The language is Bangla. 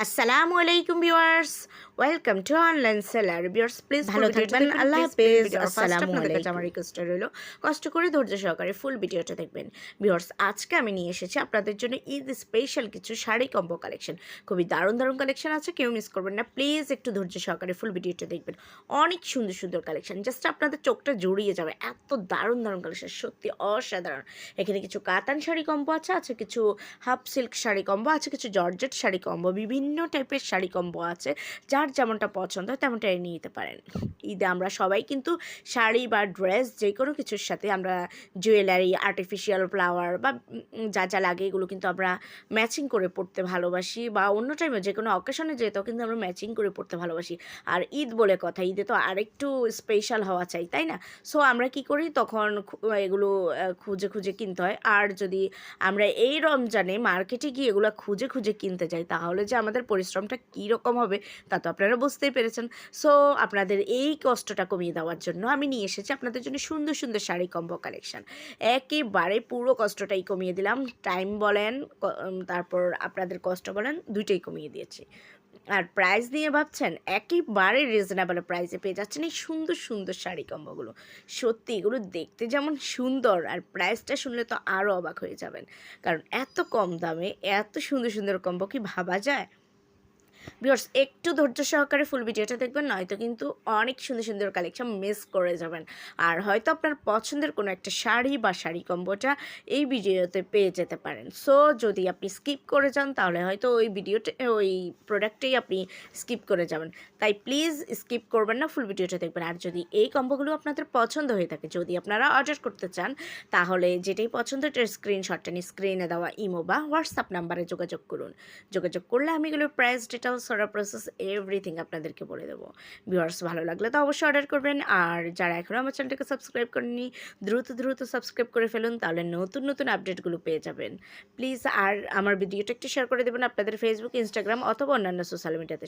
আসসালামু আলাইকুম viewers welcome to online seller viewers please ভালো থাকবেন। আল্লাহ হাফেজ। আসসালামু আলাইকুম আমার রিকোয়েস্ট রইল। কষ্ট করে ধৈর্য সহকারে ফুল ভিডিওটা দেখবেন। ভিউয়ার্স আজকে আমি নিয়ে এসেছি আপনাদের জন্য ঈদ স্পেশাল কিছু শাড়ি কম্বো কালেকশন খুবই দারুণ দারুণ কালেকশন আছে কেউ মিস করবেন না। প্লিজ একটু ধৈর্য সহকারে ফুল ভিডিওটা দেখবেন। অনেক সুন্দর সুন্দর কালেকশন জাস্ট আপনাদের চোখটা জড়িয়ে যাবে। এত দারুণ দারুণ কালেকশন সত্যি অসাধারণ। এখানে কিছু কাতান শাড়ি কম্বো আছে আছে কিছু হাফ সিল্ক শাড়ি কম্বো আছে কিছু জর্জেট শাড়ি কম্বো বিভিন্ন টাইপের শাড়ি কম্বো আছে। যার যেমনটা পছন্দ হয় তেমনটাই নিয়ে নিতে পারেন। ঈদে আমরা সবাই কিন্তু শাড়ি বা ড্রেস যে কোনো কিছুর সাথে আমরা জুয়েলারি আর্টিফিশিয়াল ফ্লাওয়ার বা যা যা লাগে এগুলো কিন্তু আমরা ম্যাচিং করে পড়তে ভালোবাসি বা অন্য টাইমে যে কোনো অকেশনে যেতেও কিন্তু আমরা ম্যাচিং করে পড়তে ভালোবাসি। আর ঈদ বলে কথা, ঈদে তো আরেকটু স্পেশাল হওয়া চাই, তাই না? সো আমরা কি করি? তখন এগুলো খুঁজে খুঁজে কিনতে হয়। আর যদি আমরা এই রমজানে মার্কেটে গিয়ে এগুলো খুঁজে খুঁজে কিনতে যাই, তাহলে যে আমাদের পরিশ্রমটা কী রকম হবে তা তো আপনারা বুঝতেই পেরেছেন। সো আপনাদের এই কষ্টটা কমিয়ে দেওয়ার জন্য আমি নিয়ে এসেছি আপনাদের জন্য সুন্দর সুন্দর শাড়ি কম্বো কালেকশন একেবারে পুরো কষ্টটাই কমিয়ে দিলাম। টাইম বলেন তারপর আপনাদের কষ্ট বলেন, দুইটাই কমিয়ে দিয়েছি। আর প্রাইস নিয়ে ভাবছেন, একেবারে রিজনেবল প্রাইসে পেয়ে যাচ্ছেন এই সুন্দর সুন্দর শাড়ি কম্বোগুলো সত্যি এগুলো দেখতে যেমন সুন্দর, আর প্রাইসটা শুনলে তো আরও অবাক হয়ে যাবেন। কারণ এত কম দামে, এত সুন্দর সুন্দর কম্বো কি ভাবা যায়? ভিউয়ার্স একটু ধৈর্য সহকারে ফুল ভিডিওটা দেখবেন, নয়তো কিন্তু অনেক সুন্দর সুন্দর কালেকশন মিস করে যাবেন। আর হয়তো আপনার পছন্দের কোনো একটা শাড়ি বা শাড়ি কম্বোটা এই ভিডিওতে পেয়ে যেতে পারেন। সো যদি আপনি স্কিপ করে যান, তাহলে হয়তো ওই ভিডিওটা, ওই প্রোডাক্টেই আপনি স্কিপ করে যাবেন। তাই প্লিজ স্কিপ করবেন না ফুল ভিডিওটা দেখবেন। আর যদি এই কম্বোগুলো আপনাদের পছন্দ হয়ে থাকে, যদি আপনারা অর্ডার করতে চান, তাহলে যেটাই পছন্দ এটার স্ক্রিনশটটা নিয়ে স্ক্রিনে দেওয়া ইমো বা হোয়াটসঅ্যাপ নাম্বারে যোগাযোগ করুন। যোগাযোগ করলে আমি এগুলোর price details order process everything আপনাদেরকে বলে দেবো। ভিউয়ার্স ভালো লাগলে তো অবশ্যই অর্ডার করবেন। আর যারা এখনও আমার চ্যানেলটাকে সাবস্ক্রাইব করেননি, দ্রুত দ্রুত সাবস্ক্রাইব করে ফেলুন, তাহলে নতুন নতুন আপডেটগুলো পেয়ে যাবেন। প্লিজ আর আমার ভিডিওটা একটু শেয়ার করে দেবেন আপনাদের ফেসবুক ইনস্টাগ্রাম অথবা অন্যান্য সোশ্যাল মিডিয়াতে